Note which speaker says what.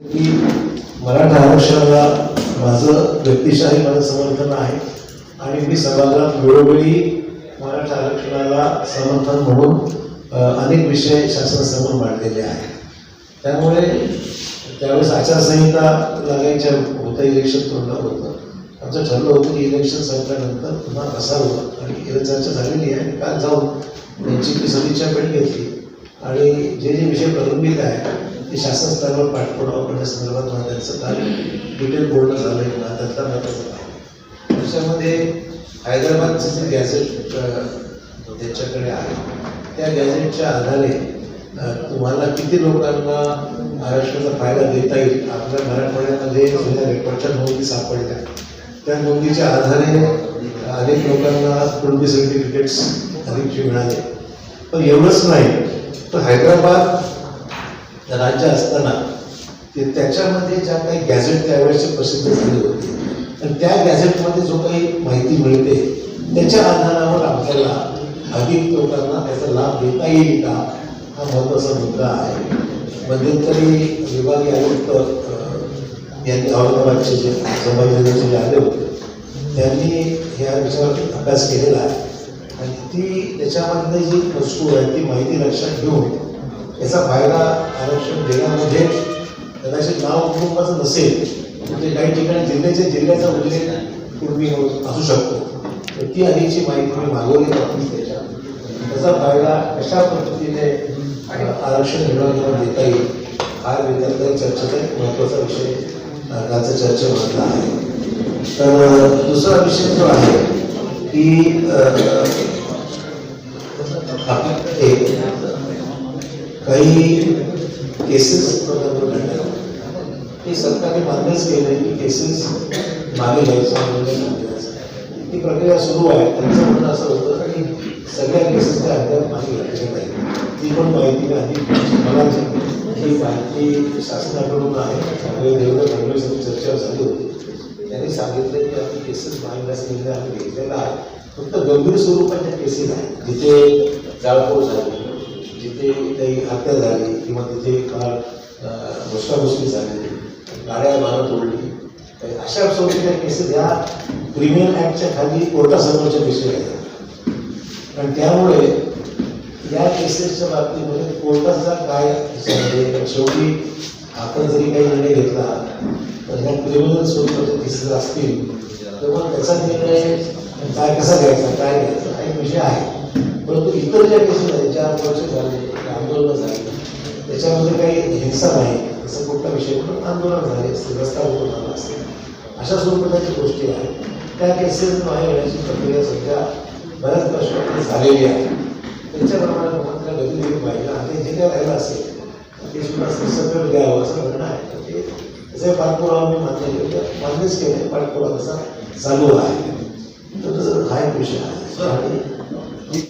Speaker 1: की मराठा आरक्षणाला माझं व्यक्तिशाही माझं समर्थन आहे आणि मी समाजात वेळोवेळी मराठा आरक्षणाला समर्थन म्हणून अनेक विषय शासनासमोर मांडलेले आहेत. त्यामुळे त्यावेळेस आचारसंहिता लागायच्या होतं इलेक्शन तोंडा होतं. आमचं ठरलं होतं की इलेक्शन संपल्यानंतर पुन्हा असावं आणि चर्चा झालेली आहे. काल जाऊन त्यांची मी सदिच्छा भेट घेतली. आणि जे जे विषय प्रलंबित आहे ते शासन स्तरावर पाठपुरावा करण्यासंदर्भात मला त्यांचं काल डिटेल बोलणं झालं आहे ना त्यातला महत्त्वाचा त्याच्यामध्ये हैदराबादचं जे गॅझेट त्याच्याकडे आहे त्या गॅझेटच्या आधारे तुम्हाला किती लोकांना महाराष्ट्राचा फायदा देता येईल? आपल्या मराठवाड्यामध्ये जुन्या रेकॉर्डच्या नोंदी सापडल्या. त्या नोंदीच्या आधारे अनेक लोकांना कुटुंबी सर्टिफिकेट्स अधिकचे मिळाले. पण एवढंच नाही. तर हैदराबाद राज्य असताना ते त्याच्यामध्ये ज्या काही गॅझेट त्यावेळेस प्रसिद्ध झाले होते. आणि त्या गॅझेटमध्ये जो काही माहिती मिळते त्याच्या आधारावर आपल्याला अधिक लोकांना त्याचा लाभ देता येईल का? हा महत्त्वाचा मुद्दा आहे. मध्यंतरी विभागीय आयुक्त यांनी औरंगाबादचे जे संभाजीनगरचे जे आले होते त्यांनी ह्या विषयावर अभ्यास केलेला आहे. आणि ती त्याच्यामधली जी वस्तू आहे ती माहिती लक्षात घेऊन याचा फायदा आरक्षण देण्यामध्ये कदाचित नाव कुटुंबाचं नसेल म्हणजे काही ठिकाणी जिल्ह्याच्या जिल्ह्याचा उल्लेख पूर्वी असू शकतो. तर ती आधीची माहिती मी मागवली होती त्याच्या त्याचा फायदा कशा पद्धतीने आरक्षण मिळवण्याला देता येईल हा विद्यार्थ्यांच्या चर्चेचा एक महत्त्वाचा विषय अ, चर्चा चर्चेमधला आहे. तर दुसरा विषय जो आहे की काही केसेस हे। सरकारने मान्यच केलं की केसेस मागे घ्यायचं ती प्रक्रिया सुरू आहे त्यांचं म्हणणं असं होतं की सगळ्या केसेस त्या अद्याप मागे घ्यायच्या नाही। ती पण माहिती नाही आधी मला जी ही माहिती शासनाकडून आहे त्यामुळे देवेंद्र फडणवीस चर्चा झाली होती त्यांनी सांगितलं की आम्ही केसेस मागे घ्यायचा निर्णय आम्ही घेतलेला आहे फक्त गंभीर स्वरूपाच्या केसेस आहेत जिथे जाळपोळ झाली जिथे काही हत्या झाली किंवा तिथे फार घुसकाघुसकी झाली गाड्या मारत तोडली अशा स्वरूपाच्या केसेस ह्या क्रिमिनल ॲक्टच्या खाली कोर्टासमोरच्या विषय आहेत आणि त्यामुळे या केसेसच्या बाबतीमध्ये कोर्टाचा काय शेवटी आपण जरी काही निर्णय घेतला तर ह्या क्रिमिनल स्वरूपाच्या केसेस असतील तर मग त्याचा निर्णय काय कसा घ्यायचा काय घ्यायचा हा एक विषय आहे. परंतु इतर ज्या केसेस आहेत ज्या वर्ष झाले आंदोलनं झाली त्याच्यामध्ये काही हिंसा नाही असं कुठला विषय पण आंदोलन झाले असते रस्ता रोको झाला असेल. अशा स्वरूपाच्या गोष्टी आहेत. त्या केसेस बाहेर येण्याची प्रक्रिया सध्या बऱ्याच वर्षामध्ये झालेली आहे. त्याच्याप्रमाणे मुख्यमंत्र्या गती दिली पाहिजे आणि जे काय राहिलं असेल ते सुद्धा सगळं द्यावं असं म्हणणं आहे. तर ते त्याचे पाठपुरावा मी मान्य केलं मान्यच केले पाठपुरावा तसा चालू आहे. तर तसं हा एक विषय आहे.